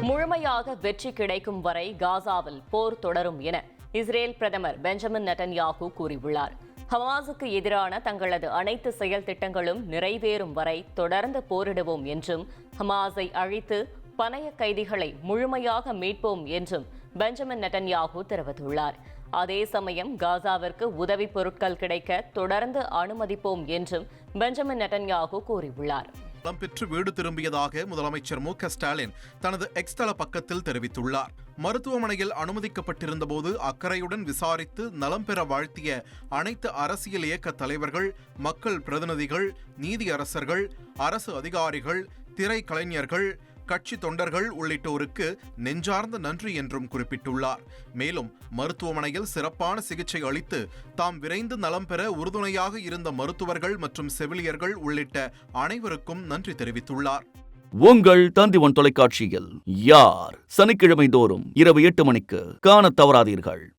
முழுமையாக வெற்றி கிடைக்கும் வரை காசாவில் போர் தொடரும் என இஸ்ரேல் பிரதமர் பெஞ்சமின் நெட்டன்யாகு கூறியுள்ளார். ஹமாஸுக்கு எதிரான தங்களது அனைத்து செயல் திட்டங்களும் நிறைவேறும் வரை தொடர்ந்து போரிடுவோம் என்றும் ஹமாஸை அழித்து பணைய கைதிகளை முழுமையாக மீட்போம் என்றும் பெஞ்சமின் நெட்டன்யாகு தெரிவித்துள்ளார். அதே சமயம் காசாவிற்கு உதவிப் பொருட்கள் கிடைக்க தொடர்ந்து அனுமதிப்போம் என்றும் பெஞ்சமின் நெட்டன்யாகு கூறியுள்ளார். தம் பெற்று வீடு திரும்பியதாக முதலமைச்சர் மு ஸ்டாலின் தனது எக்ஸ் தள பக்கத்தில் தெரிவித்துள்ளார். மருத்துவமனையில் அனுமதிக்கப்பட்டிருந்தபோது அக்கறையுடன் விசாரித்து நலம் பெற வாழ்த்திய அனைத்து அரசியல் இயக்க தலைவர்கள் மக்கள் பிரதிநிதிகள் நீதியரசர்கள் அரசு அதிகாரிகள் திரை கலைஞர்கள் கட்சி தொண்டர்கள் உள்ளிட்டோருக்கு நெஞ்சார்ந்த நன்றி என்றும் குறிப்பிட்டுள்ளார். மேலும் மருத்துவமனையில் சிறப்பான சிகிச்சை அளித்து தாம் விரைந்து நலம் பெற உறுதுணையாக இருந்த மருத்துவர்கள் மற்றும் செவிலியர்கள் உள்ளிட்ட அனைவருக்கும் நன்றி தெரிவித்துள்ளார். உங்கள் தந்திவன் தொலைக்காட்சியில் யார்? சனிக்கிழமை தோறும் இரவு எட்டு மணிக்கு காணத் தவறாதீர்கள்.